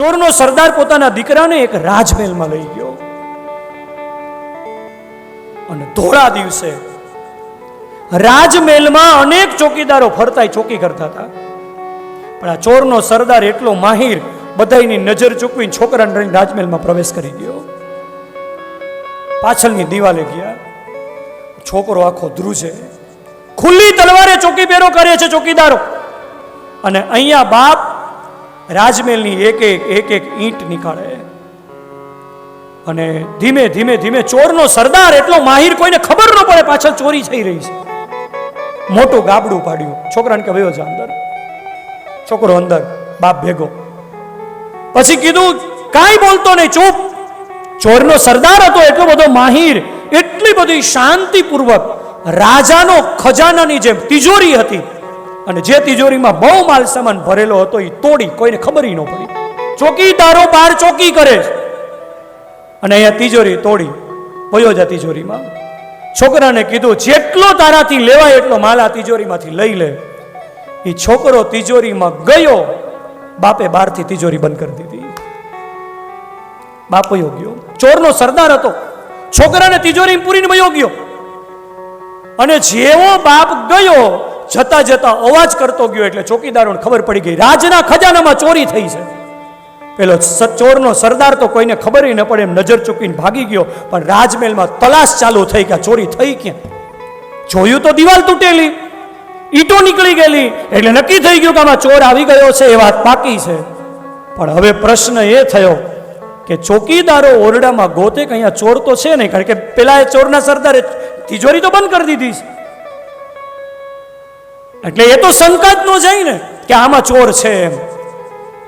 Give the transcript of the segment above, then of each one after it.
ચોરનો સરદાર પોતાના દીકરાને એક રાજમહેલમાં લઈ ગયો. અને ધોળા દિવસે રાજમહેલમાં અનેક ચોકીદારો ફરતાય ચોકી કરતા હતા. પણ આ ચોરનો સરદાર એટલો માહિર બધાની નજર ચૂકવીને છોકરાને રહીને રાજમહેલમાં પ્રવેશ કરી ગયો. પાછળની દિવાલે ગયા. છોકરો આખો ધ્રુજે. ખુલ્લી તલવારે ચોકી પેરો કરે છે ચોકીદારો. અને અહીંયા બાપ રાજમહેલની એક એક એક એક ઈંટ નીકાળે. અને ધીમે ધીમે ધીમે ચોરનો સરદાર એટલો માહિર કોઈને ખબર ન પડે પાછળ ચોરી થઈ રહી છે. મોટું ગાબડું પાડ્યું. છોકરાને કે, વયો છે અંદર. છોકરો અંદર, બાપ ભેગો. પછી કીધું, કાંઈ બોલતો નહીં, ચૂપ. ચોરનો સરદાર હતો એટલો બધો માહિર, એટલી બધી શાંતિપૂર્વક રાજાનો ખજાનાની જેમ તિજોરી હતી. અને જે તિજોરીમાં બહુ માલ સામાન ભરેલો હતો એ તોડી, કોઈને ખબર ન પડી. ચોકીદારો બાર ચોકી કરે અને અહીંયા તિજોરી તોડી, વયો જા તિજોરીમાં. છોકરાને કીધું, જેટલો તારાથી લેવાય એટલો માલ આ તિજોરીમાંથી લઈ લે. એ છોકરો તિજોરીમાં ગયો, બાપે બહારથી તિજોરી બંધ કરી દીધી. બાપ ગયો. ચોરનો સરદાર હતો. છોકરાને તિજોરી પૂરીને વયો ગયો. અને જેવો બાપ ગયો જતા જતા અવાજ કરતો ગયો એટલે ચોકીદારોને ખબર પડી ગઈ, રાજના ખજાનામાં ચોરી થઈ છે. પેલો ચોરનો સરદાર તો કોઈને ખબર ન પડે એમ નજર ચૂકીને ભાગી ગયો, પણ રાજમહેલમાં તલાશ ચાલુ થઈ કે ચોરી થઈ ક્યાં? જોયું તો દિવાલ તૂટેલી, ઈટો નીકળી ગયેલી, એટલે નક્કી થઈ ગયું કે આમાં ચોર આવી ગયો છે એ વાત પાકી છે. પણ હવે પ્રશ્ન એ થયો કે ચોકીદારો ઓરડામાં ગોતે કે અહીંયા ચોર તો છે નહીં? કારણ કે પેલા એ ચોરના સરદારે તિજોરી તો બંધ કરી દીધી છે. એટલે એ તો શંકા જ ન જાય ને, કે આમાં ચોર છે એમ.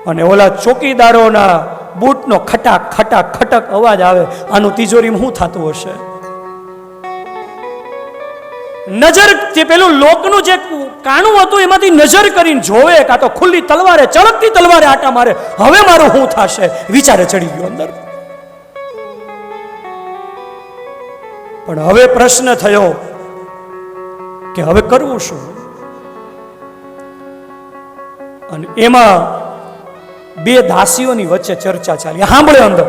અને ઓલા ચોકીદારોના બૂટનો ખટાક ખટાક ખટક અવાજ આવે, આનું તિજોરીમાં શું થતું હશે? નજર, જે પેલું લોકનું જે કાણું હતું, એમાંથી નજર કરીને જોવે, કાં તો ખુલ્લી તલવારે, ચળકતી તલવારે આટા મારે, હવે મારું શું થશે? વિચારે ચડી ગયો અંદર. પણ હવે પ્રશ્ન થયો કે હવે કરવું શું? અને એમાં બે દાસીઓની વચ્ચે ચર્ચા ચાલી. સાંભળે અંદર.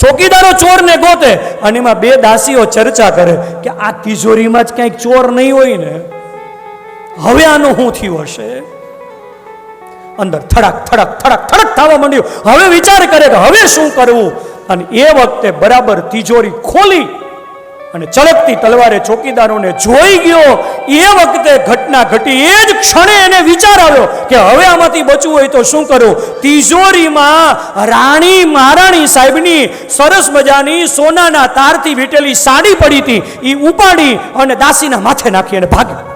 ચોકીદારો ચોરને ગોતે અને એમાં બે દાસીઓ ચર્ચા કરે કે આ તિજોરીમાં જ ક્યાંક ચોર નહીં હોય ને, હવે આનું શું થયું હશે? અંદર થડક થડક થડક થડક થવા માંડ્યું. હવે વિચાર કરે કે હવે શું કરવું? અને એ વખતે બરાબર તિજોરી ખોલી અને ચળકતી તલવારે ચોકીદારોને જોઈ ગયો. એ વખતે ઘટના ઘટી. એ જ ક્ષણે એને વિચાર આવ્યો કે હવે આમાંથી બચવું હોય તો શું કરું? તિજોરીમાં રાણી મહારાણી સાહેબની સરસ મજાની સોનાના તારથી વીટેલી સાડી પડી હતી. એ ઉપાડી અને દાસીના માથે નાખી અને ભાગ્યો.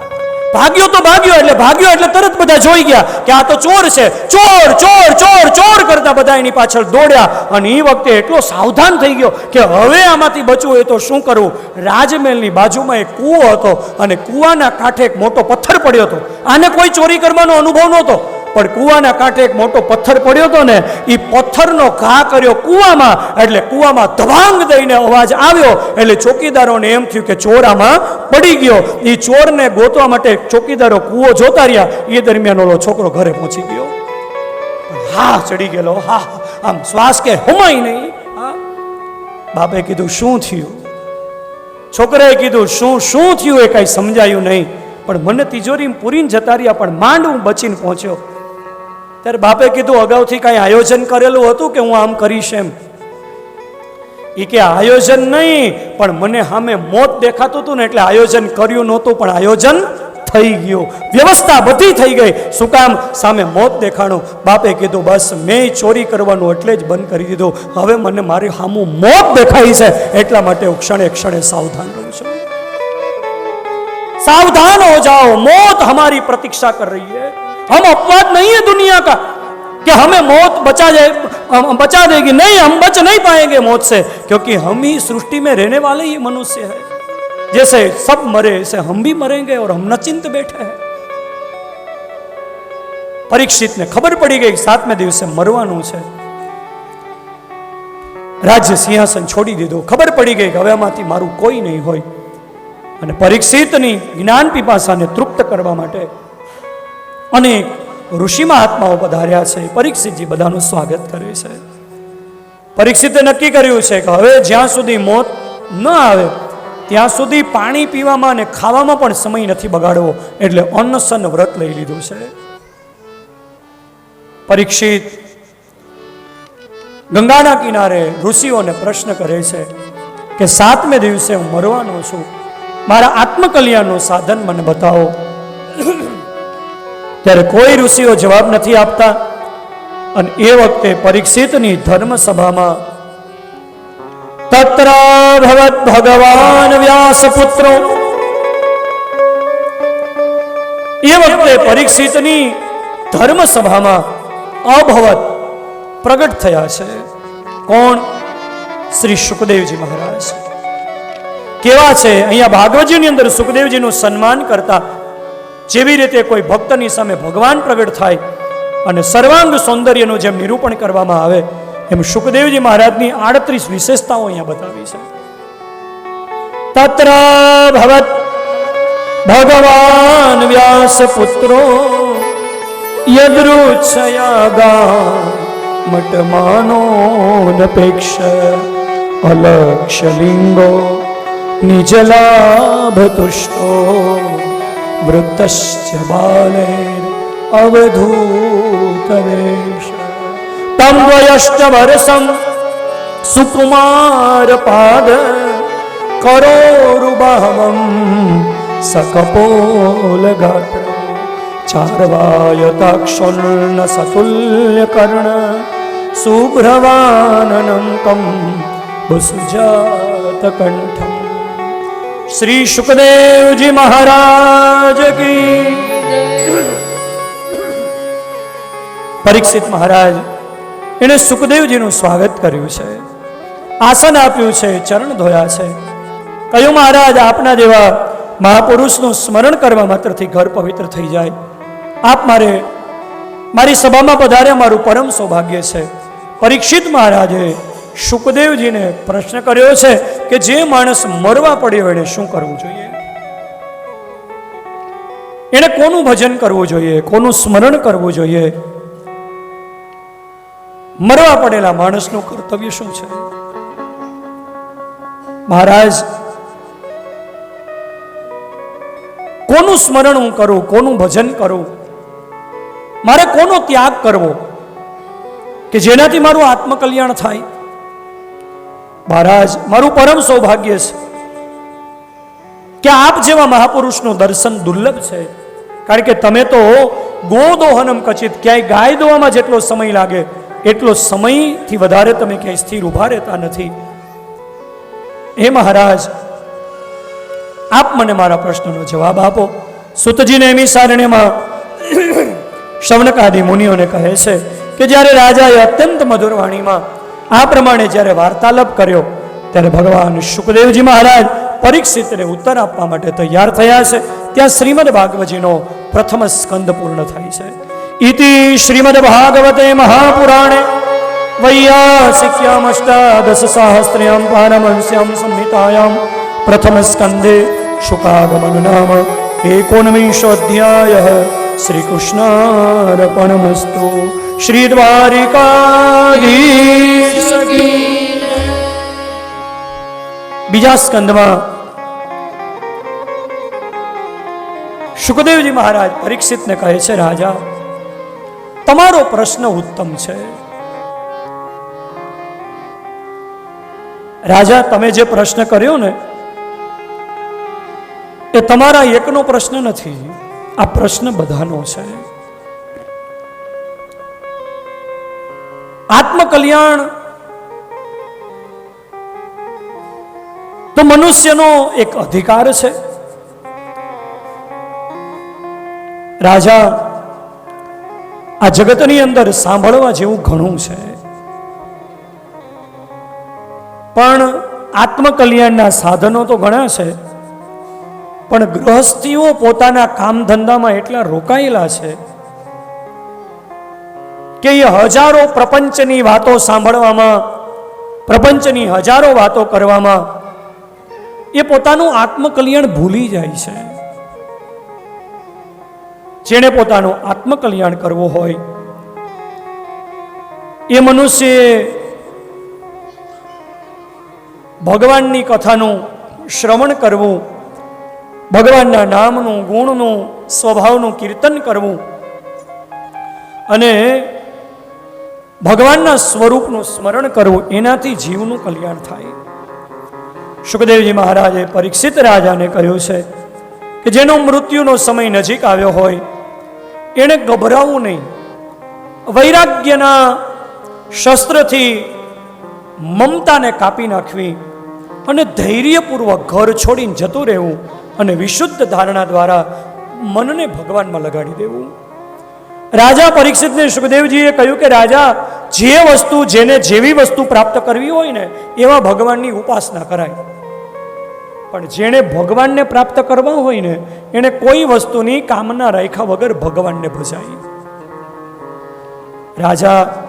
ભાગ્યો તો ભાગ્યો એટલે ભાગ્યો એટલે તરત બધા જોઈ ગયા કે આ તો ચોર છે. ચોર ચોર ચોર ચોર કરતા બધા એની પાછળ દોડ્યા અને એ વખતે એટલો સાવધાન થઈ ગયો કે હવે આમાંથી બચવું એ તો શું કરવું? રાજમહેલની બાજુમાં એક કૂવો હતો અને કૂવાના કાંઠે એક મોટો પથ્થર પડ્યો હતો. આને કોઈ ચોરી કરવાનો અનુભવ નહોતો. પણ કૂવાના કાંઠે એક મોટો પથ્થર પડ્યો હતો ને એ પથ્થરનો ઘા કર્યો કૂવામાં, એટલે કૂવામાં ધવાંગ દઈને અવાજ આવ્યો. એટલે ચોકીદારોને એમ થયું કે ચોર આમાં પડી ગયો. એ ચોરને ગોતવા માટે ચોકીદારો કૂવો જોતા રહ્યા. એ દરમિયાન ઓલો છોકરો ઘરે પહોંચી ગયો. હા, ચડી ગયેલો. હા, આમ શ્વાસ કે હુમાય નહીં. બાપે કીધું, શું થયું? છોકરાએ કીધું, શું શું થયું એ કાંઈ સમજાયું નહીં. પણ મને તિજોરી પૂરીને જતા રહ્યા, પણ માંડ હું બચીને પહોંચ્યો. ત્યારે બાપે કીધું, અગાઉથી કાંઈ આયોજન કરેલું હતું કે હું આમ કરીશ એમ? એ કે, આયોજન નહીં, પણ મને સામે મોત દેખાતું હતું ને એટલે આયોજન કર્યું નહોતું, પણ આયોજન થઈ ગયું. વ્યવસ્થા બધી થઈ ગઈ. શું કામ? સામે મોત દેખાણું. બાપે કીધું, બસ મેં ચોરી કરવાનું એટલે જ બંધ કરી દીધું. હવે મને મારી સામું મોત દેખાય છે. એટલા માટે હું ક્ષણે ક્ષણે સાવધાન રહું છું. સાવધાન હો જાઓ. મોત હમારી પ્રતીક્ષા કરી રહી હૈ हम अपवाद नहीं है दुनिया का कि हमें मौत बचा जाए हम बचा देगी नहीं हम बच नहीं पाएंगे मौत से क्योंकि हम ही सृष्टि में रहने वाले ही मनुष्य है जैसे सब मरे ऐसे हम भी मरेंगे और हम नचिंत बैठे हैं પરીક્ષિત ને ખબર પડી ગઈ સાતમે દિવસે મરવાનું છે રાજ્ય સિંહાસન છોડી દીધું ખબર પડી ગઈ કે હવે આમાંથી મારું કોઈ નહીં હોય અને પરીક્ષિતની જ્ઞાન પીપાસાને તૃપ્ત કરવા માટે અનેક ઋષિ મહાત્માઓ પધાર્યા છે, પરીક્ષિતજી બધાનું સ્વાગત કરે છે. પરીક્ષિતે નક્કી કર્યું છે કે હવે જ્યાં સુધી મોત ન આવે, ત્યાં સુધી પાણી પીવામાં અને ખાવામાં પણ સમય નથી બગાડવો, એટલે અન્નસન વ્રત લઈ લીધું છે. પરીક્ષિત ગંગાના કિનારે ઋષિઓને પ્રશ્ન કરે છે કે સાતમે દિવસે હું મરવાનો છું. મારા આત્મકલ્યાણનું સાધન મને બતાવો. ત્યારે કોઈ ઋષિઓ જવાબ નથી આપતા અને એ વખતે પરીક્ષિતની ધર્મ સભામાં તત્ર ભગવાન વ્યાસપુત્રો. એ વખતે પરીક્ષિતની ધર્મ સભામાં અભવત પ્રગટ થયા છે. કોણ? શ્રી સુખદેવજી મહારાજ. કેવા છે? અહીંયા ભાગવતજીની અંદર સુખદેવજીનું સન્માન કરતા જેવી રીતે કોઈ ભક્તની સામે ભગવાન પ્રગટ થાય અને સર્વાંગ સૌંદર્યનું જેમ નિરૂપણ કરવામાં આવે, એમ સુખદેવજી મહારાજની આડત્રીસ વિશેષતાઓ અહીંયા બતાવી છે. તત્ર ભવત ભગવાન વ્યાસ પુત્રો, યદૃચ્છયા ગા મટમાનોનપેક્ષ અલક્ષલિંગો નિજલાભતુષ્ટો વૃત્તશ્ચ બાલેર અવધૂતવેશ તમ વયષ્ટવરસમ સુકુમાર પાદ કરોરુબાહવમ સકપોલ ગાત્ર ચાર્વાયતાક્ષોર્ણ સતુલ્ય કર્ણ શુભ્રવાનનમ કમ વસુજાત કંઠમ શ્રી સુખદેવજી મહારાજ કી પરીક્ષિત મહારાજ, એણે સુખદેવજીનું સ્વાગત કર્યું છે. આસન આપ્યું છે, ચરણ ધોયા છે. કહ્યું, મહારાજ, આપના જેવા મહાપુરુષનું સ્મરણ કરવા માત્રથી ઘર પવિત્ર થઈ જાય. આપ મારે, મારી સભામાં પધાર્યા મારું પરમ સૌભાગ્ય છે. પરીક્ષિત મહારાજે સુખદેવજીને પ્રશ્ન કર્યો છે કે જે માણસ મરવા પડ્યો એણે શું કરવું જોઈએ? એણે કોનું ભજન કરવું જોઈએ? કોનું સ્મરણ કરવું જોઈએ? મરવા પડેલા માણસનું કર્તવ્ય શું છે? મહારાજ, કોનું સ્મરણ હું કરું? કોનું ભજન કરું? મારે કોનો ત્યાગ કરવો? કે જેનાથી મારું આત્મકલ્યાણ થાય? મહારાજ, મારું પરમ સૌભાગ્ય છે કે આપ જેવા મહાપુરુષનું દર્શન દુર્લભ છે. કારણ કે તમે તો ગોદોહનમ કચિત, ક્યાંય ગાય દોવામાં જેટલો સમય લાગે, એટલો સમયથી વધારે તમે ક્યાંય સ્થિર ઊભા રહેતા નથી. હે મહારાજ, આપ મને મારા પ્રશ્નનો જવાબ આપો. સુતજીને એમી સારણ્યમાં શવનકાદી મુનિઓને કહે છે કે જ્યારે રાજાએ અત્યંત મધુર વાણીમાં આ પ્રમાણે જ્યારે વાર્તાલાપ કર્યો, ત્યારે ભગવાન સુખદેવજી મહારાજ પરીક્ષિતને ઉત્તર આપવા માટે તૈયાર થયા છે. ત્યાં શ્રીમદ ભાગવતજીનો પ્રથમ સ્કંદ પૂર્ણ થાય છે. ઇતિ શ્રીમદ ભાગવતે મહાપુરાણે વૈયાસિક્યામ અષ્ટાદશ સહસ્ત્ર્યામ સંહિતાયામ પ્રથમ સ્કંદે શુકાગમન નામ એકોનવિંશોધ્યાય શ્રી કૃષ્ણાર્પણમસ્તુ બીજા સ્કંદમાં સુખદેવજી મહારાજ પરીક્ષિતને કહે છે, રાજા, તમારો પ્રશ્ન ઉત્તમ છે. રાજા, તમે જે પ્રશ્ન કર્યો ને, એ તમારા એકનો પ્રશ્ન નથી. આ પ્રશ્ન બધાનો છે. આત્મકલ્યાણ તો મનુષ્યનો એક અધિકાર છે. રાજા આ જગતની અંદર સાંભળવા જેવું ઘણું છે. પણ આત્મકલ્યાણના સાધનો તો ઘણા છે, પણ ગૃહસ્થીઓ પોતાના કામ ધંધામાં એટલા રોકાયેલા છે કે એ હજારો પ્રપંચની વાતો સાંભળવામાં, પ્રપંચની હજારો વાતો કરવામાં એ પોતાનું આત્મકલ્યાણ ભૂલી જાય છે. જેણે પોતાનું આત્મકલ્યાણ કરવું હોય, એ મનુષ્ય ભગવાનની કથાનું શ્રવણ કરવું, ભગવાનના નામનું, ગુણનું, સ્વભાવનું કીર્તન કરવું અને ભગવાનના સ્વરૂપનું સ્મરણ કરવું, એનાથી જીવનું કલ્યાણ થાય. સુખદેવજી મહારાજે પરીક્ષિત રાજાને કહ્યું છે કે જેનો મૃત્યુનો સમય નજીક આવ્યો હોય, એણે ગભરાવું નહીં. વૈરાગ્યના શસ્ત્રથી મમતાને કાપી નાખવી અને ધૈર્યપૂર્વક ઘર છોડીને જતું રહેવું અને વિશુદ્ધ ધારણા દ્વારા મનને ભગવાનમાં લગાડી દેવું. રાજા પરીક્ષિતને સુખદેવજીએ કહ્યું કે, રાજા, જે વસ્તુ જેને જેવી વસ્તુ પ્રાપ્ત કરવી હોય ને, એવા ભગવાનની ઉપાસના કરાય. પણ જેણે ભગવાનને પ્રાપ્ત કરવા હોય ને, એણે કોઈ વસ્તુની કામના રાખ્યા વગર ભગવાનને ભજાય રાજા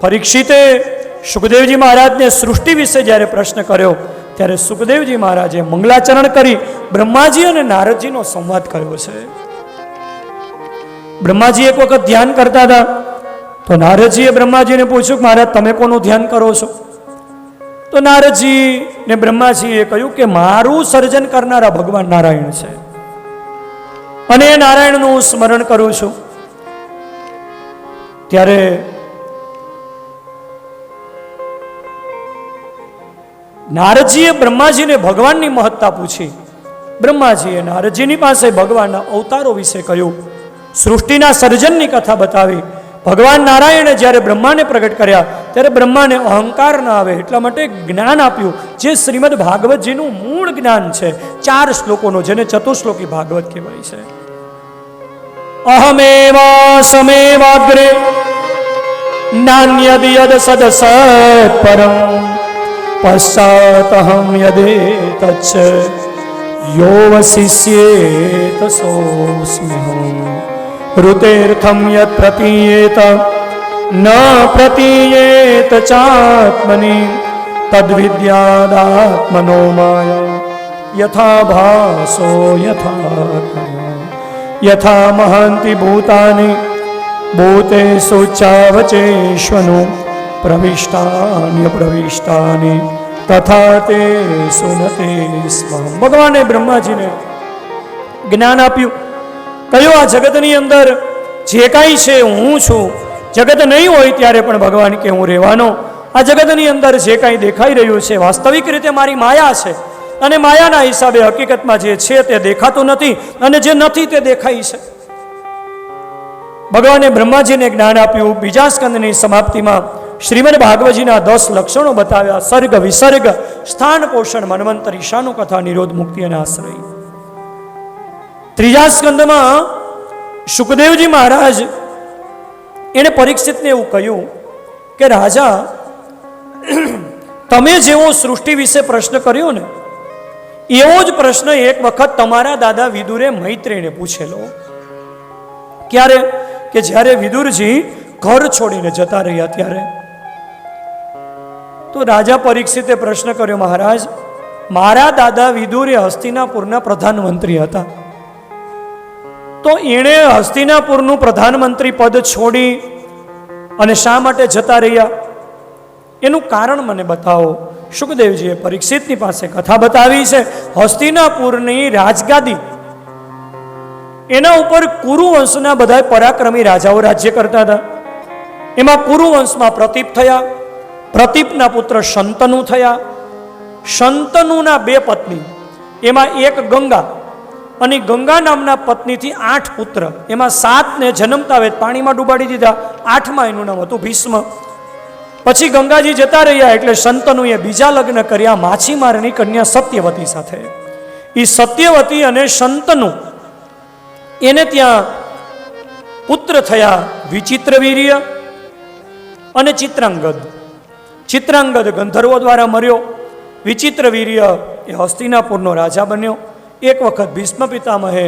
પરીક્ષિતે સુખદેવજી મહારાજને સૃષ્ટિ વિશે જ્યારે પ્રશ્ન કર્યો, ત્યારે સુખદેવજી મહારાજે મંગલાચરણ કરી બ્રહ્માજી અને નારદજીનો સંવાદ કર્યો છે. બ્રહ્માજી એક વખત ધ્યાન કરતા હતા. તો નારદજીએ બ્રહ્માજીને પૂછ્યું કે મહારાજ, તમે કોનું ધ્યાન કરો છો? તો નારદજી ને બ્રહ્માજીએ કહ્યું કે મારું સર્જન કરનારા ભગવાન નારાયણ છે. અને એ નારાયણનું સ્મરણ કરું છું. ત્યારે નારદજીએ બ્રહ્માજીને ભગવાનની મહત્તા પૂછી. બ્રહ્માજીએ નારદજીની પાસે ભગવાનના અવતારો વિશે કહ્યું. સૃષ્ટિના સર્જનની કથા બતાવી. ભગવાન નારાયણે જ્યારે બ્રહ્માને પ્રગટ કર્યા, ત્યારે બ્રહ્માને અહંકાર ન આવે એટલા માટે જ્ઞાન આપ્યું, જે શ્રીમદ ભાગવતજીનું મૂળ જ્ઞાન છે, ચાર શ્લોકોનો, જેને ચતુશ્લોકી ભાગવત કહેવાય છે. અહમેવા સમેવાગ્રે નાન્યદ યદ સદ પરમ પશ્ચાતહમ યદે તચ્છ યો વશિષ્યેત સોસ્મ્યહમ ઋતેર્થમ યત પ્રતીયેત ન પ્રતીયેત ચાત્મનિ તદ્વિદ્યાદાત્મનો માયા યથા ભાસો યથા યથા મહાંતિ ભૂતાની भूतेषु ચાવચેષ્વનુ પ્રવિષ્ટાન્ય પ્રવિષ્ટાની તથા તે સુનતે સ્મ ભગવાને બ્રહ્માજીને જ્ઞાન આપ્યું કયો આ જગતની અંદર જે કાંઈ છે હું છું. જગત નહીં હોય ત્યારે પણ ભગવાન કે હું રહેવાનો. આ જગતની અંદર જે કાંઈ દેખાઈ રહ્યું છે વાસ્તવિક રીતે મારી માયા છે. અને માયાના હિસાબે હકીકતમાં જે છે તે દેખાતું નથી અને જે નથી તે દેખાય છે. ભગવાને બ્રહ્માજીને જ્ઞાન આપ્યું. બીજા સ્કંદની સમાપ્તિમાં શ્રીમદ ભાગવતજીના દસ લક્ષણો બતાવ્યા. સર્ગ, વિસર્ગ, સ્થાન પોષણ, મનવંતર, ઈશાનો કથા, નિરોધ, મુક્તિ અને આશ્રય. ત્રીજા સ્કંદમાં સુખદેવજી મહારાજ એણે પરીક્ષિતને એવું કહ્યું કે, રાજા, તમે જેવો સૃષ્ટિ વિશે પ્રશ્ન કર્યો ને, એવો જ પ્રશ્ન એક વખત તમારા દાદા વિદુરે મૈત્રીને પૂછેલો. ક્યારે? કે જ્યારે વિદુરજી ઘર છોડીને જતા રહ્યા ત્યારે. તો રાજા પરીક્ષિતે પ્રશ્ન કર્યો, મહારાજ, મારા દાદા વિદુર એ હસ્તિનાપુરના પ્રધાનમંત્રી હતા. તો એણે હસ્તિનાપુરનું પ્રધાનમંત્રી પદ છોડી અને શા માટે જતા રહ્યા? એનું કારણ મને બતાવો. સુખદેવજીએ પરીક્ષિતની પાસે કથા બતાવી છે. હસ્તિનાપુરની રાજગાદી. એના ઉપર કુરુવંશના બધા પરાક્રમી રાજાઓ રાજ્ય કરતા હતા. એમાં કુરુવંશમાં પ્રતીપ થયા. પ્રતીપના પુત્ર શંતનુ થયા. શંતનુના બે પત્ની. એમાં એક ગંગા અને ગંગા નામના પત્નીથી આઠ પુત્ર. એમાં સાતને જન્મતા વેદ પાણીમાં ડૂબાડી દીધા. આઠમાં એનું નામ હતું ભીષ્મ. પછી ગંગાજી જતા રહ્યા એટલે સંતનુએ બીજા લગ્ન કર્યા માછીમારની કન્યા સત્યવતી સાથે. એ સત્યવતી અને સંતનુ એને ત્યાં પુત્ર થયા વિચિત્ર વીર્ય અને ચિત્રાંગદ. ચિત્રાંગદ ગંધર્વો દ્વારા મર્યો. વિચિત્ર વીર્ય એ હસ્તિનાપુરનો રાજા બન્યો. એક વખત ભીષ્મ પિતામહે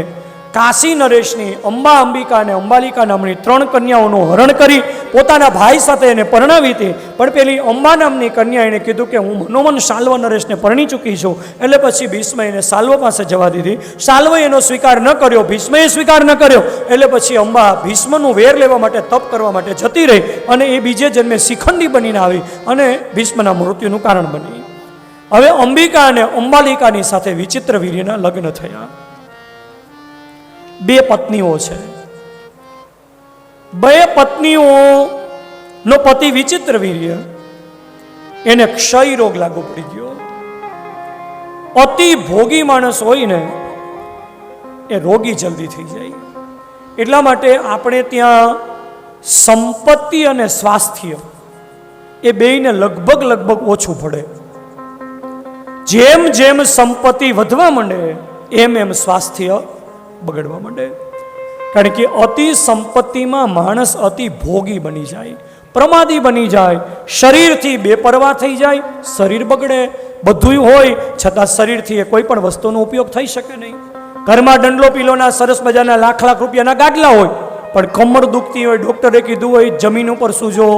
કાશી નરેશની અંબા અંબિકા અને અંબાલિકા નામની ત્રણ કન્યાઓનું હરણ કરી પોતાના ભાઈ સાથે એને પરણાવી હતી. પણ પેલી અંબા નામની કન્યા એણે કીધું કે હું મનોમન સાલ્વ નરેશને પરણી ચૂકી છું. એટલે પછી ભીષ્મ એને સાલ્વ પાસે જવા દીધી. સાલ્વએ એનો સ્વીકાર ન કર્યો, ભીષ્મએ સ્વીકાર ન કર્યો. એટલે પછી અંબા ભીષ્મનું વેર લેવા માટે તપ કરવા માટે જતી રહી અને એ બીજે જન્મે શિખંડી બનીને આવી અને ભીષ્મના મૃત્યુનું કારણ બની. હવે અંબિકા અને અંબાલિકાની સાથે વિચિત્ર વીર્યના લગ્ન થયા. બે પત્નીઓ છે. બે પત્નીઓ નો પતિ વિચિત્ર વીર્ય એને ક્ષય રોગ લાગુ પડી ગયો. અતિ ભોગી માણસ હોય ને એ રોગી જલ્દી થઈ જાય. એટલા માટે આપણે ત્યાં સંપત્તિ અને સ્વાસ્થ્ય એ બેયને લગભગ લગભગ ઓછું પડે. જેમ જેમ સંપત્તિ વધવા માંડે, એમ એમ સ્વાસ્થ્ય બગડવા માંડે. કારણ કે અતિ સંપત્તિમાં માણસ અતિ ભોગી બની જાય, પ્રમાદી બની જાય, શરીરથી બેપરવા થઈ જાય, શરીર બગડે બધું હોય, છતાં શરીરથી એ કોઈ પણ વસ્તુનો ઉપયોગ થઈ શકે નહીં. ઘરમાં દંડલો પીલોના, સરસ મજાના લાખ લાખ રૂપિયાના ગાડલા હોય, પણ કમર દુખતી હોય, ડૉક્ટરે કીધું હોય, જમીન ઉપર સૂજો.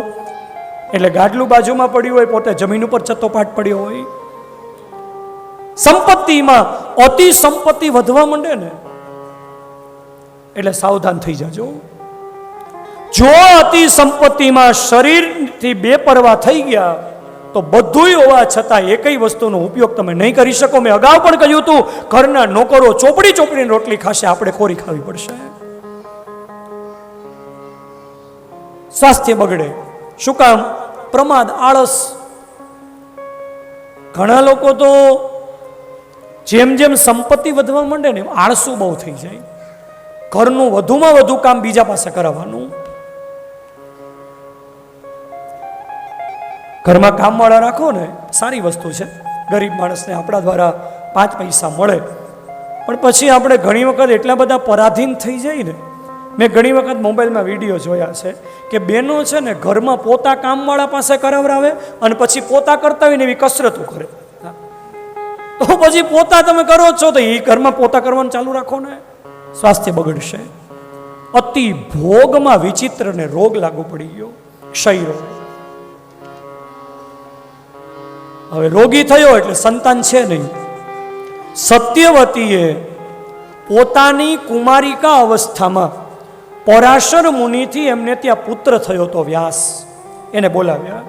એટલે ગાડલું બાજુમાં પડ્યું હોય, પોતે જમીન ઉપર ચત્તોપાટ પડ્યો હોય. સંપત્તિમાં અતિ સંપત્તિ વધવા માંડે ને, એટલે સાવધાન થઈ જાજો. જો અતિ સંપત્તિમાં શરીરથી બેપરવા થઈ ગયા, તો બધુંય હોવા છતાં એકય વસ્તુનો ઉપયોગ તમે નહીં કરી શકો. મેં અગાઉ પણ કહ્યું હતું, ઘરના નોકરો ચોપડી ચોપડીની રોટલી ખાશે, આપણે ખોરી ખાવી પડશે. સ્વાસ્થ્ય બગડે. શું કામ? પ્રમાદ, આળસ. ઘણા લોકો તો જેમ જેમ સંપત્તિ વધવા માંડે ને આળસુ બહુ થઈ જાય. ઘરનું વધુમાં વધુ કામ બીજા પાસે કરાવવાનું. ઘરમાં કામવાળા રાખો ને, સારી વસ્તુ છે. ગરીબ માણસને આપણા દ્વારા પાંચ પૈસા મળે. પણ પછી આપણે ઘણી વખત એટલા બધા પરાધીન થઈ જાય ને, મેં ઘણી વખત મોબાઈલમાં વીડિયો જોયા છે કે બેનો છે ને ઘરમાં પોતા કામવાળા પાસે કરાવરાવે અને પછી પોતા કરતા હોય ને એવી કસરતો કરે. તો પછી પોતા તમે કરો છો, તો એ ઘરમાં પોતા કરવાનું ચાલુ રાખો ને સ્વાસ્થ્ય બગડશે. અતિ ભોગમાં વિચિત્ર ને રોગ લાગુ પડી ગયો. ક્ષય રોગ હવે રોગી થયો એટલે સંતાન છે નહીં. સત્યવતીએ પોતાની કુમારિકા અવસ્થામાં પરાશર મુનિથી એમને ત્યાં પુત્ર થયો તો વ્યાસ. એને બોલાવ્યા.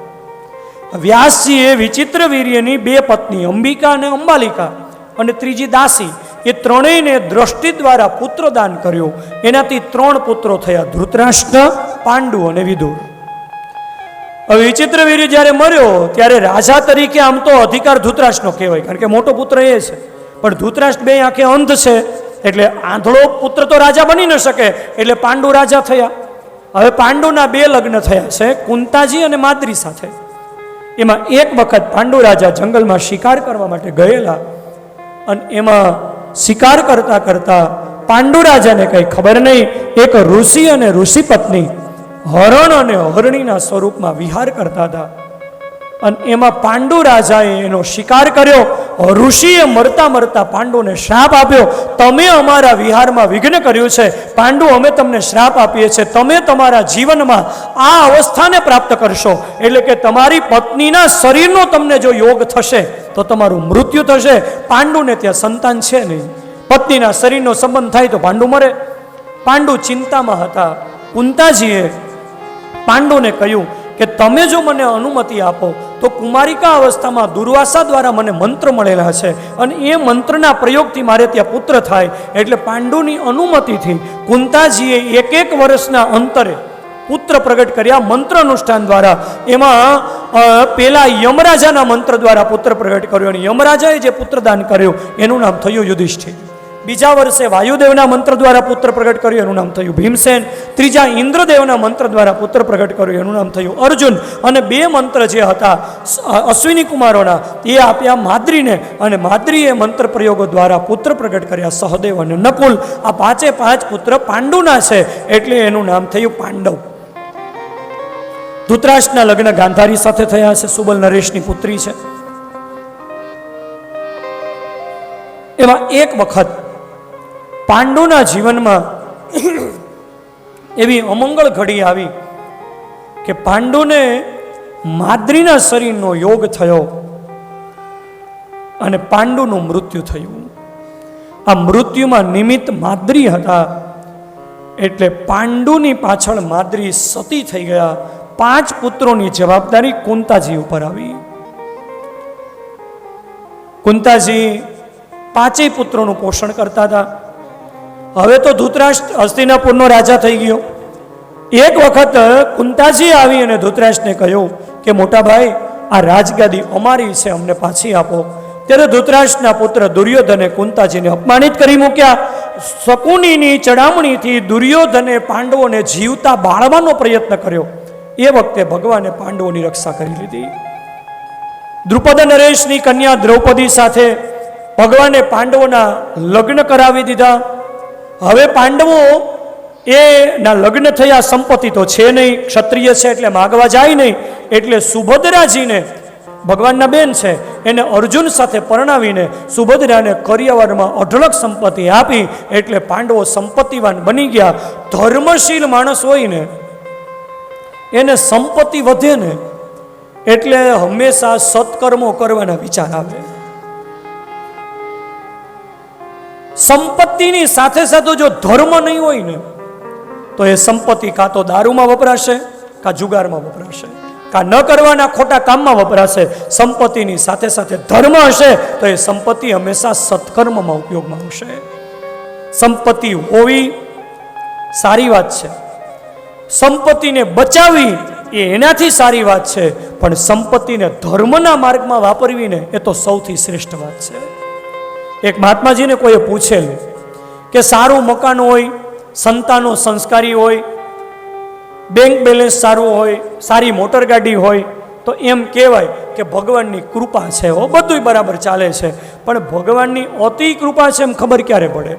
વ્યાસજીએ વિચિત્ર વીર્યની બે પત્ની, અંબિકા અને અંબાલિકા અને ત્રીજી દાસી, એ ત્રણેયને દ્રષ્ટિ દ્વારા પુત્રદાન કર્યો. એનાથી ત્રણ પુત્રો થયા, ધૃતરાષ્ટ્ર, પાંડુ અને વિદુર. હવે વિચિત્ર વીર્ય જ્યારે મર્યો, ત્યારે રાજા તરીકે આમ તો અધિકાર ધૃતરાષ્ટ્રનો કહેવાય, કારણ કે મોટો પુત્ર એ છે. પણ ધૃતરાષ્ટ્ર બે આંખે અંધ છે, એટલે આંધળો પુત્ર તો રાજા બની ન શકે, એટલે પાંડુ રાજા થયા. હવે પાંડુના બે લગ્ન થયા છે, કુંતાજી અને માદ્રી સાથે. એમાં એક વખત પાંડુ રાજા જંગલમાં શિકાર કરવા માટે ગયેલા અને એમાં શિકાર કરતા કરતા પાંડુ રાજાને કંઈ ખબર નહીં, એક ઋષિ અને ઋષિ પત્ની હરણ અને હરણીના સ્વરૂપમાં વિહાર કરતા હતા. અને એમાં પાંડુ રાજાએ એનો શિકાર કર્યો. ઋષિએ મરતા મરતા પાંડુને શ્રાપ આપ્યો. તમે અમારા વિહારમાં વિઘ્ન કર્યું છે. પાંડુ, અમે તમને શ્રાપ આપીએ છીએ. તમે તમારા જીવનમાં આ અવસ્થાને પ્રાપ્ત કરશો. એટલે કે તમારી પત્નીના શરીરનો તમને જો યોગ થશે, તો તમારું મૃત્યુ થશે. પાંડુને ત્યાં સંતાન છે નહીં. પત્નીના શરીરનો સંબંધ થાય તો પાંડુ મરે. પાંડુ ચિંતામાં હતા. કુંતાજીએ પાંડુને કહ્યું કે તમે જો મને અનુમતિ આપો તો કુમારિકા અવસ્થામાં દુર્વાસા દ્વારા મને મંત્ર મળેલા છે અને એ મંત્રના પ્રયોગથી મારે ત્યાં પુત્ર થાય એટલે પાંડુની અનુમતિથી કુંતાજીએ એક એક વર્ષના અંતરે પુત્ર પ્રગટ કર્યા મંત્ર અનુષ્ઠાન દ્વારા. એમાં પેલા યમરાજાના મંત્ર દ્વારા પુત્ર પ્રગટ કર્યો અને યમરાજાએ જે પુત્રદાન કર્યું, એનું નામ થયું યુધિષ્ઠિર. બીજા વર્ષે વાયુદેવના મંત્ર દ્વારા પુત્ર પ્રગટ કર્યું, એનું નામ થયું ભીમસેન. ત્રીજા ઇન્દ્રદેવના મંત્ર દ્વારા પુત્ર પ્રગટ કર્યું, એનું નામ થયું અર્જુન. અને બે મંત્ર જે હતા અશ્વિની કુમારોના, એ આપ્યા માદ્રીને. અને માદ્રીએ મંત્ર પ્રયોગો દ્વારા પુત્ર પ્રગટ કર્યા, સહદેવ અને નકુલ. આ પાંચે પાંચ પુત્ર પાંડુના છે, એટલે એનું નામ થયું પાંડવ. ધૃતરાષ્ટ્રના લગ્ન ગાંધારી સાથે થયા છે, સુબલ નરેશની પુત્રી છે. એમાં એક વખત પાંડુના જીવનમાં એવી અમંગળ ઘડી આવી કે પાંડુને માદ્રીના શરીરનો યોગ થયો અને પાંડુનું મૃત્યુ થયું. આ મૃત્યુમાં નિમિત્ત માદ્રી હતા એટલે પાંડુની પાછળ માદ્રી સતી થઈ ગયા. પાંચ પુત્રોની જવાબદારી કુંતાજી ઉપર આવી. કુંતાજી પાંચેય પુત્રોનું પોષણ કરતા હતા. હવે તો ધૂતરાષ્ટ્ર હસ્તિનાપુરનો રાજા થઈ ગયો. એક વખત કુંતાજી આવી અને ધૂતરાષ્ટ્રને કહ્યું કે, મોટા ભાઈ, આ રાજગાદી અમારી છે, અમને પાછી આપો. ત્યારે ધૂતરાષ્ટ્રના પુત્ર દુર્યોધને કુંતાજીને અપમાનિત કરી મૂક્યા. શકુનીની ચડામણીથી દુર્યોધને પાંડવોને જીવતા બાળવાનો પ્રયત્ન કર્યો. એ વખતે ભગવાને પાંડવોની રક્ષા કરી લીધી. દ્રુપદ નરેશની કન્યા દ્રૌપદી સાથે ભગવાને પાંડવોના લગ્ન કરાવી દીધા. હવે પાંડવો એ ના લગ્ન થયા સંપત્તિ તો છે નહીં, ક્ષત્રિય છે એટલે માગવા જાય નહીં, એટલે સુભદ્રાજીને, ભગવાનના બેન છે, એને અર્જુન સાથે પરણાવીને સુભદ્રાને કરિયાવરમાં અઢળક સંપત્તિ આપી એટલે પાંડવો સંપત્તિવાન બની ગયા. ધર્મશીલ માણસ હોય ને એને સંપત્તિ વધે ને એટલે હંમેશા સત્કર્મો કરવાના વિચાર આવે. સંપત્તિની સાથે સાથે જો ધર્મ નહીં હોય ને, તો એ સંપત્તિ કાં તો દારૂમાં વપરાશે, કાં જુગારમાં વપરાશે, કાં ન કરવાના ખોટા કામમાં વપરાશે, સંપત્તિની સાથે સાથે ધર્મ હશે, તો એ સંપત્તિ હંમેશા સત્કર્મમાં ઉપયોગમાં આવશે. સંપત્તિ હોવી સારી વાત છે. સંપત્તિને બચાવવી એ એનાથી સારી વાત છે, પણ સંપત્તિને ધર્મના માર્ગમાં વાપરવીને એ તો સૌથી શ્રેષ્ઠ વાત છે. એક મહાત્માજીને કોઈએ પૂછેલું કે સારું મકાન હોય, સંતાનો સંસ્કારી હોય બેંક બેલેન્સ સારું હોય, સારી મોટર ગાડી હોય, તો એમ કહેવાય કે ભગવાનની કૃપા છે હો. બધુંય બરાબર ચાલે છે. પણ ભગવાનની અતિ કૃપા છે એમ ખબર ક્યારે પડે?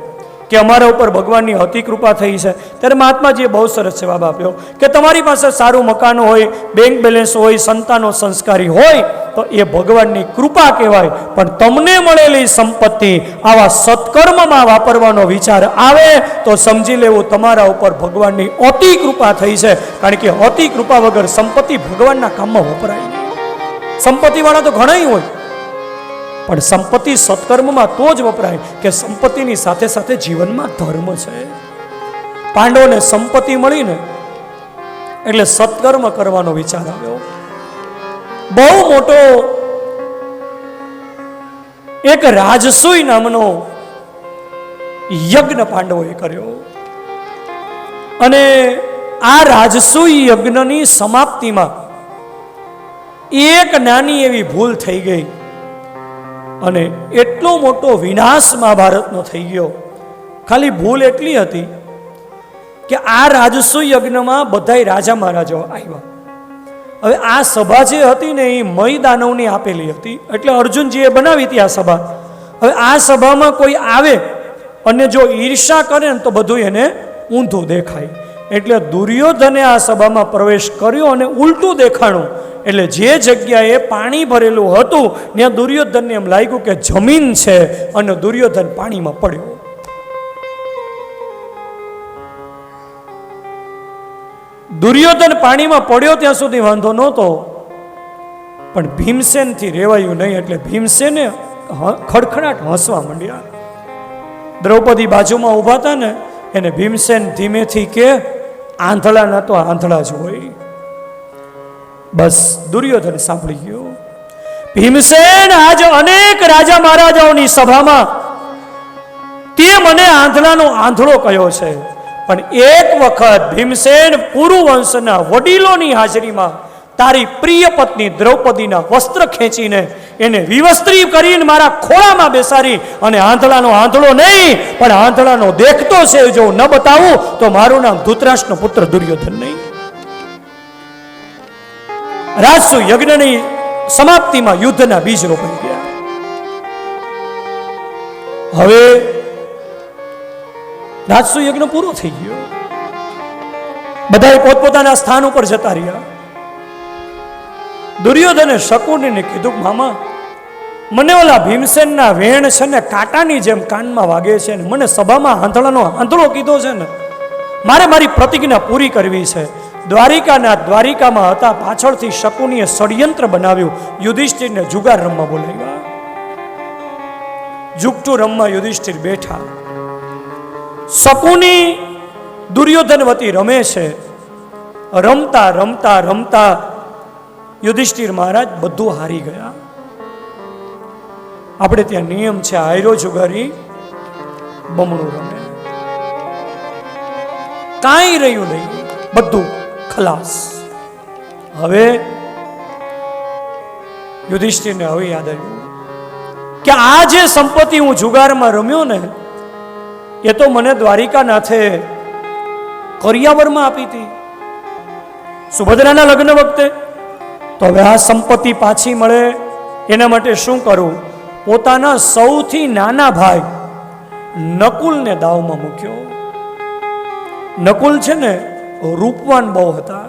કે અમારા ઉપર ભગવાનની અતિ કૃપા થઈ છે. ત્યારે મહાત્માજીએ બહુ સરસ જવાબ આપ્યો કે તમારી પાસે સારું મકાન હોય બેંક બેલેન્સ હોય, સંતાનો સંસ્કારી હોય, તો એ ભગવાનની કૃપા કહેવાય. પણ તમને મળેલી સંપત્તિ આવા સત્કર્મમાં વાપરવાનો વિચાર આવે, તો સમજી લેવું તમારા ઉપર ભગવાનની અતિ કૃપા થઈ છે. કારણ કે અતિ કૃપા વગર સંપત્તિ ભગવાનના કામમાં વપરાય સંપત્તિવાળા તો ઘણાય હોય. પણ સંપત્તિ સત્કર્મમાં તો જ વપરાય કે સંપત્તિની સાથે સાથે જીવનમાં ધર્મ છે. પાંડવને સંપત્તિ મળીને એટલે સત્કર્મ કરવાનો વિચાર આવ્યો. બહુ મોટો એક રાજસુઈ નામનો યજ્ઞ પાંડવોએ કર્યો. અને આ રાજસુઈ યજ્ઞની સમાપ્તિમાં એક નાની એવી ભૂલ થઈ ગઈ. અને એટલો મોટો વિનાશ મહાભારતનો થઈ ગયો. ખાલી ભૂલ એટલી હતી કે આ રાજસુ યજ્ઞમાં બધાય રાજા મહારાજાઓ આવ્યા. હવે આ સભા જે હતી ને એ મય દાનવની આપેલી હતી. એટલે અર્જુનજીએ બનાવી હતી આ સભા. હવે આ સભામાં કોઈ આવે અને જો ઈર્ષા કરે ને તો બધું એને ઊંધું દેખાય. એટલે દુર્યોધને આ સભામાં પ્રવેશ કર્યો અને ઉલટું દેખાણું. એટલે જે જગ્યાએ પાણી ભરેલું હતું, ત્યાં દુર્યોધનને એમ લાગ્યું કે જમીન છે અને દુર્યોધન પાણીમાં પડ્યો. દુર્યોધન પાણીમાં પડ્યો ત્યાં સુધી વાંધો નહોતો. પણ ભીમસેનથી રેવાયું નહીં, એટલે ભીમસેને ખડખડાટ હસવા માંડ્યા. દ્રૌપદી બાજુમાં ઊભા હતા ને, એને ભીમસેન ધીમેથી કે આંધળા ના તો આંધળા જ હોય. બસ દુર્યોધન સાંભળી ગયો. ભીમસેન આજ અનેક રાજા મહારાજાઓની સભામાં તે મને આંધળાનો આંધળો કયો છે. પણ એક વખત ભીમસેન પુરુવંશના વડીલોની હાજરીમાં તારી પ્રિય પત્ની દ્રૌપદીના વસ્ત્ર ખેંચીને એને વિવસ્ત્રી કરીને મારા ખોળામાં બેસાડી અને આંધળાનો આંધળો નહીં, પણ આંધળાનો દેખતો છે જો ન બતાવું, તો મારું નામ ધૂતરાષ્ટ્રનો પુત્ર દુર્યોધન નહીં. રાજસુ યજ્ઞની સમાપ્તિમાં યુદ્ધના બીજ રોપાઈ ગયા. હવે રાજસુ યજ્ઞ પૂરો થઈ ગયો. બધા પોતપોતાના સ્થાન ઉપર જતા રહ્યા. દુર્યોધને શકુનીને કીધું, મામા, મને ઓલા ભીમસેનના વેણ છે ને કાંટાની જેમ કાનમાં વાગે છે ને મને સભામાં આંધળાનો આંધળો કીધો છે ને, મારે મારી પ્રતિજ્ઞા પૂરી કરવી છે. દ્વારિકાના દ્વારિકામાં હતા, પાછળથી શકુનીએ ષડયંત્ર બનાવ્યું, યુધિષ્ઠિરને જુગાર રમવા બોલાવ્યા. જુગટુ રમવા યુધિષ્ઠિર બેઠા. શકુની દુર્યોધન વતી રમે છે. રમતા રમતા રમતા યુધિષ્ઠિર મહારાજ બધું હારી ગયા. આપણે ત્યાં નિયમ છે આયરો જુગારી, બમણું રમે. કાંઈ રહ્યું નહીં, બધું ખલાસ. હવે યુધિષ્ઠિરને હવે યાદ આવ્યું કે આ જે સંપત્તિ હું જુગારમાં રમ્યો ને, એ તો મને દ્વારિકાનાથે કરિયાવરમાં આપી હતી. સુભદ્રાના લગ્ન વખતે તો હવે આ સંપત્તિ પાછી મળે. એના માટે શું કરવું પોતાના સૌથી નાના ભાઈ નકુલને દાવમાં મૂક્યો. નકુલ છે ને રૂપવાન બહુ હતા.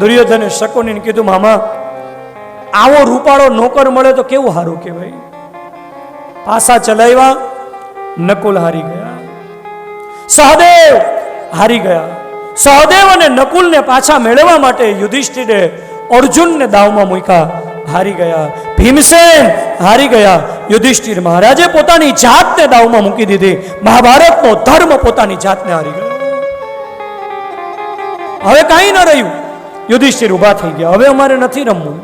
દુર્યોધને શકુનીને કીધું, મામા, આવો રૂપાળો નોકર મળે તો કેવું સારું કહેવાય? પાસા ચલાવ્યા, નકુલ હારી ગયા. સહદેવ હારી ગયા. સહદેવ અને નકુલને પાછા મેળવવા માટે યુધિષ્ઠિરે અર્જુનને દાવમાં મૂક્યા. હારી ગયા. ભીમસેન હારી ગયા. યુધિષ્ઠિર મહારાજે પોતાની જાતને દાવમાં મૂકી દીધી. મહાભારતનો ધર્મ પોતાની જાતને હારી ગયો. હવે કાંઈ ન રહ્યું. યુધિષ્ઠિર ઊભા થઈ ગયા. હવે અમારે નથી રમવું.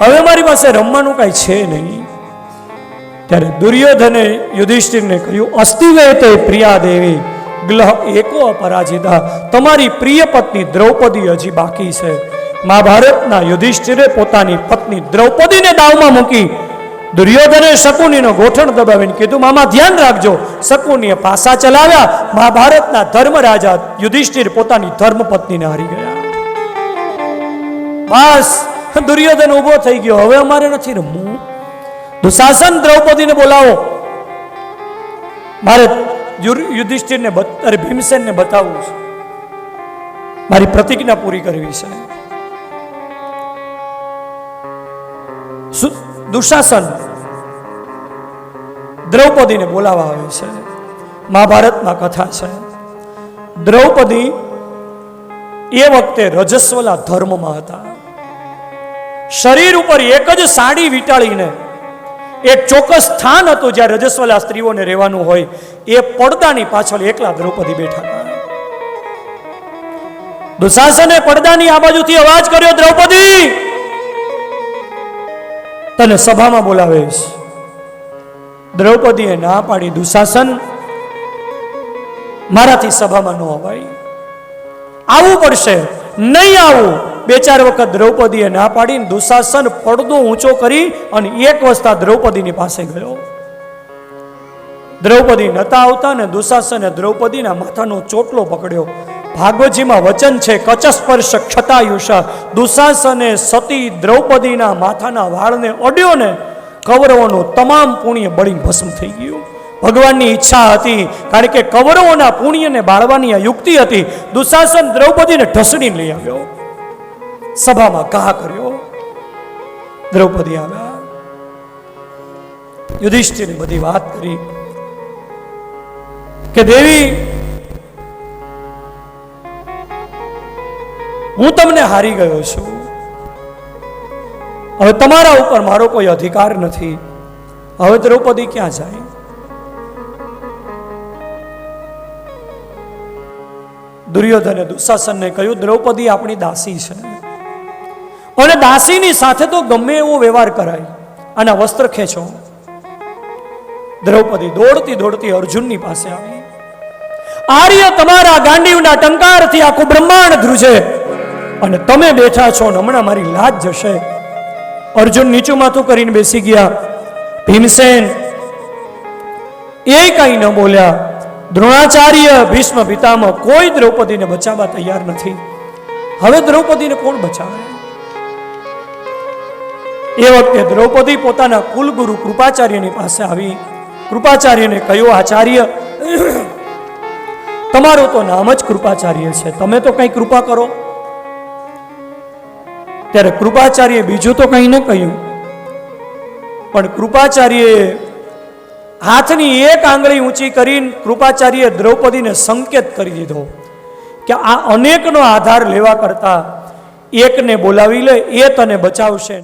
હવે મારી પાસે રમવાનું કાંઈ છે નહીં. ત્યારે દુર્યોધને યુધિષ્ઠિરને કહ્યું અસ્તિવે તે પ્રિયા દેવી ગ્લહ એકો અપરાજિતા. તમારી પ્રિય પત્ની દ્રૌપદી હજી બાકી છે. મહાભારતના યુધિષ્ઠિરે પોતાની પત્ની દ્રૌપદીને દાવમાં મૂકી દુર્યોધને શકુનીનો ગોઠણ દબાવીને કીધું, મામા, ધ્યાન રાખજો. શકુનીએ પાસા ચલાવ્યા. મહાભારતના ધર્મરાજા યુધિષ્ઠિર પોતાની ધર્મપત્નીને હારી ગયા. બસ, દુર્યોધન ઊભો થઈ ગયો. હવે અમારે નથી રમવું. દુશાસન દ્રૌપદીને બોલાવો. યુર- યુધિષ્ઠિરને અરે ભીમસેનને બતાવવું છે. મારી પ્રતિજ્ઞા પૂરી કરવી છે. દુશાસન. દ્રૌપદીને બોલાવવા આવે છે. મહાભારતમાં કથા છે. દ્રૌપદી એ વખતે રજસ્વલા ધર્મમાં હતા. શરીર ઉપર એક જ સાડી વીંટાળીને એક ચોક્કસ સ્થાન હતું જ્યાં રજસ્વલા સ્ત્રીઓને રહેવાનું હોય એ પડદાની પાછળ એકલા દ્રૌપદી બેઠા. દુશાસને પડદાની આ બાજુથી અવાજ કર્યો, દ્રૌપદી! તને સભામાં બોલાવીશ. દ્રૌપદીએ ના પાડી દુશાસન મારાથી સભામાં ન અવાય. આવવું પડશે. નહીં આવું. બે ચાર વખત દ્રૌપદીએ ના પાડીને દુશાસન પડદો ઊંચો કરી અને એક વસ્તા દ્રૌપદીની પાસે ગયો. દ્રૌપદી નતા આવતા ને દુશાસને દ્રૌપદીના માથાનો ચોટલો પકડ્યો. ભાગવતજીમાં વચન છે, કચસ્પર્શ ક્ષતાયુષા, દુશાસને સતી દ્રૌપદીના માથાના વાળને અડ્યો ને કૌરવોનું તમામ પુણ્ય બળી ભસ્મ થઈ ગયું. ભગવાનની ઈચ્છા હતી, કારણ કે કૌરવોના પુણ્યને બાળવાની આ યુક્તિ હતી, દુશાસન દ્રૌપદીને ઢસડી લઈ આવ્યો. સભામાં કહા કર્યો. દ્રૌપદી આવ્યા. યુધિષ્ઠિરે બધી વાત કરી. કે દેવી, હું તમને હારી ગયો છું. હવે તમારા ઉપર મારો કોઈ અધિકાર નથી. હવે દ્રૌપદી ક્યાં જાય? દુર્યોધને દુશાસનને કહ્યું, દ્રૌપદી આપણી દાસી છે. અને દાસીની સાથે તો ગમે એવો વ્યવહાર કરાય. અને વસ્ત્ર ખેંચો. દ્રૌપદી દોડતી દોડતી અર્જુનની પાસે આવી. આર્ય તમારા ગાંડીવના ટંકારથી આખું બ્રહ્માંડ ધ્રુજે. અને તમે બેઠા છો ને હમણાં મારી લાજ જશે. અર્જુન નીચું માથું કરીને બેસી ગયા. ભીમસેન, એ કઈ ન બોલ્યા. દ્રોણાચાર્ય ભીષ્મ પિતામાં કોઈ દ્રૌપદીને બચાવવા તૈયાર નથી. હવે દ્રૌપદીને કોણ બચાવે? એ વખતે દ્રૌપદી પોતાના કુલગુરુ કૃપાચાર્યની પાસે આવી. કૃપાચાર્યને કહ્યું, આચાર્ય તમારું તો નામ જ કૃપાચાર્ય છે. તમે તો કંઈ કૃપા કરો. ત્યારે કૃપાચાર્ય બીજું તો કંઈ ન કહ્યું. પણ કૃપાચાર્યએ હાથની એક આંગળી ઊંચી કરીને કૃપાચાર્ય દ્રૌપદીને સંકેત કરી દીધો કે આ અનેકનો આધાર લેવા કરતા એકને બોલાવી લે, એ તને બચાવશે.